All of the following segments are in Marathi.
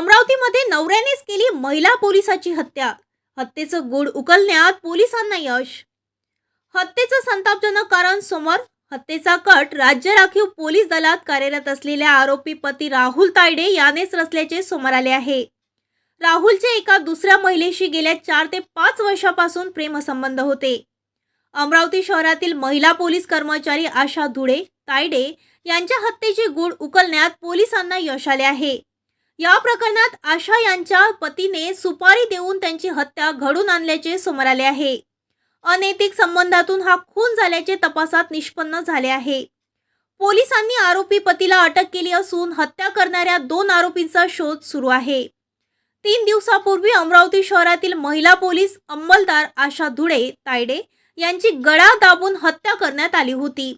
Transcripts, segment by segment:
अमरावतीमध्ये नवऱ्यानेच केली महिला पोलिसाची हत्या. हत्येचं गूढ उकलण्यात पोलिसांना यश. हत्येचं संतापजनक कारण समोर हत्येचा कट राज्य राखीव पोलीस दलात कार्यरत असलेल्या आरोपी पती राहुल तायडे यानेच रचल्याचे समोर आले आहे. राहुलचे एका दुसऱ्या महिलेशी गेल्या चार ते पाच वर्षापासून प्रेमसंबंध होते. अमरावती शहरातील महिला पोलीस कर्मचारी आशा धुळे तायडे यांच्या हत्येचे गूढ उकलण्यात पोलिसांना यश आले आहे. या प्रकरणात आशा यांच्या पतीने सुपारी देऊन त्यांची हत्या घडून आणल्याचे समोर आले आहे. अनैतिक संबंधातून हा खून झाल्याचे तपासात निष्पन्न झाले आहे. पोलिसांनी आरोपी पतीला अटक केली असून हत्या करणाऱ्या दोन आरोपींचा शोध सुरू आहे. तीन दिवसापूर्वी अमरावती शहरातील महिला पोलीस अंमलदार आशा धुळे तायडे यांची गळा दाबून हत्या करण्यात आली होती.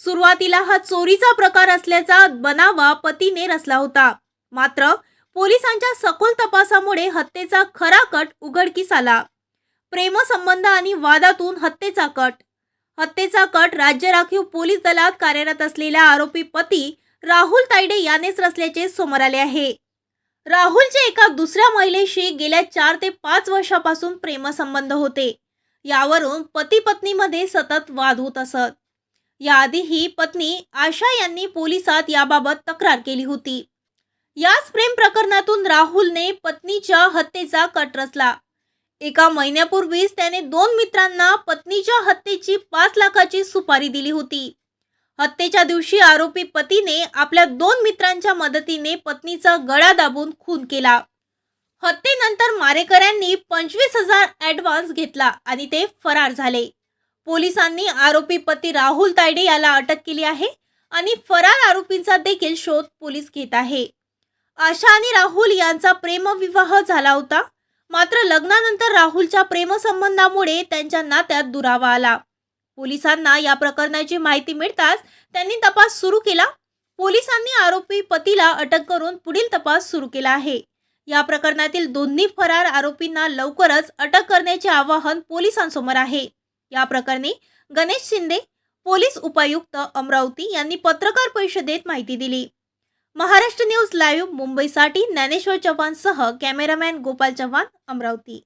सुरुवातीला हा चोरीचा प्रकार असल्याचा बनावा पतीने रचला होता. मात्र पोलिसांच्या सखोल तपासामुळे हत्येचा खरा कट उघडकीस आला. प्रेमसंबंध आणि वादातून हत्येचा कट. हत्येचा कट राज्य राखीव पोलीस दलात कार्यरत असलेल्या आरोपी पती राहुल तायडे यानेच रचल्याचे समोर आले आहे. राहुलचे एका दुसऱ्या महिलेशी गेल्या चार ते पाच वर्षापासून प्रेमसंबंध होते. यावरून पती पत्नीमध्ये सतत वाद होत असत. याआधीही पत्नी आशा यांनी पोलिसात याबाबत तक्रार केली होती. याच प्रेम प्रकरणातून राहुलने पत्नीच्या हत्येचा कट रचला. एका महिन्यापूर्वीच त्याने दोन मित्रांना पत्नीच्या हत्येची पाच लाखाची सुपारी दिली होती. हत्येच्या दिवशी आरोपी पतीने आपल्या दोन मित्रांच्या मदतीने पत्नीचा गळा दाबून खून केला. हत्येनंतर मारेकऱ्यांनी पंचवीस हजार ॲडव्हान्स घेतला आणि ते फरार झाले. पोलिसांनी आरोपी पती राहुल तायडे याला अटक केली आहे आणि फरार आरोपींचा देखील शोध पोलीस घेत आहे. आशा आणि राहुल यांचा प्रेमविवाह झाला होता. मात्र लग्नानंतर राहुलच्या प्रेमसंबंधामुळे त्यांच्या नात्यात दुरावा आला. पोलिसांना या प्रकरणाची माहिती मिळताच त्यांनी तपास सुरू केला. पोलिसांनी आरोपी पतीला अटक करून पुढील तपास सुरू केला आहे. या प्रकरणातील दोन्ही फरार आरोपींना लवकरच अटक करण्याचे आवाहन पोलिसांसमोर आहे. या प्रकरणी गणेश शिंदे पोलीस उपायुक्त अमरावती यांनी पत्रकार परिषदेत माहिती दिली. महाराष्ट्र न्यूज लाईव्ह मुंबईसाठी ज्ञानेश्वर चव्हाणसह कॅमेरामॅन गोपाल चव्हाण अमरावती.